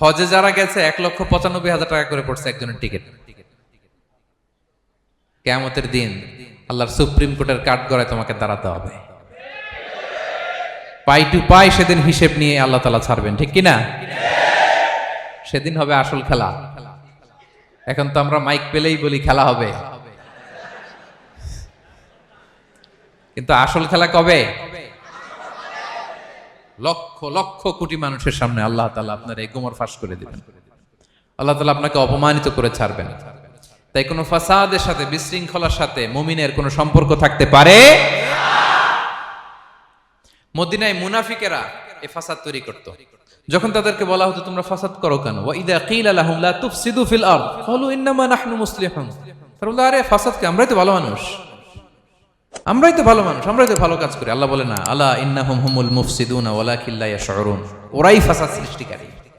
হজে যারা গেছে, এক লক্ষ পঁচানব্বই হাজার টাকা করে পড়ছে একজনের টিকিট কেয়ামতের দিন আল্লাহর সুপ্রিম কোর্টের কাঠ গড়ায় তোমাকে দাঁড়াতে হবে। পাই টু পাই সেদিন হিসেব নিয়ে আল্লাহ তালা ছাড়বেন, ঠিক কিনা? সেদিন হবে আসল খেলা। এখন তো আমরা মাইক পেলেই বলি খেলা হবে। কিন্তু আসল খেলা কবে? লক্ষ লক্ষ কোটি মানুষের সামনে আল্লাহ তালা আপনার এই গোমর ফাঁস করে দিবেন। আল্লাহ তালা আপনাকে অপমানিত করে ছাড়বেন। তাই কোনো ফাসাদের সাথে, বিশৃঙ্খলার সাথে মুমিনের কোনো সম্পর্ক থাকতে পারে? মদিনায় মুনাফিকেরা এ ফাসাদ তৈরি করত। যখন তাদেরকে বলা হতো, তোমরা ফাসাদ করো কেন? ওয়া কিলা লাহুম, লা তুফসিদু ফিল আরদ। ক্বালু ইন্নামা নাহনু মুসলিহুন। তারা আরে ফাসাদ কে আমরাই তো ভালো মানুষ। আমরাই তো ভালো মানুষ, আমরাই তো ভালো কাজ করি। আল্লাহ বলে না আল্লাহ ইন্না হুম হুমুল মুফসিদুন ওলা লা শহরুন ওরাই ফাসাদ সৃষ্টিকারী।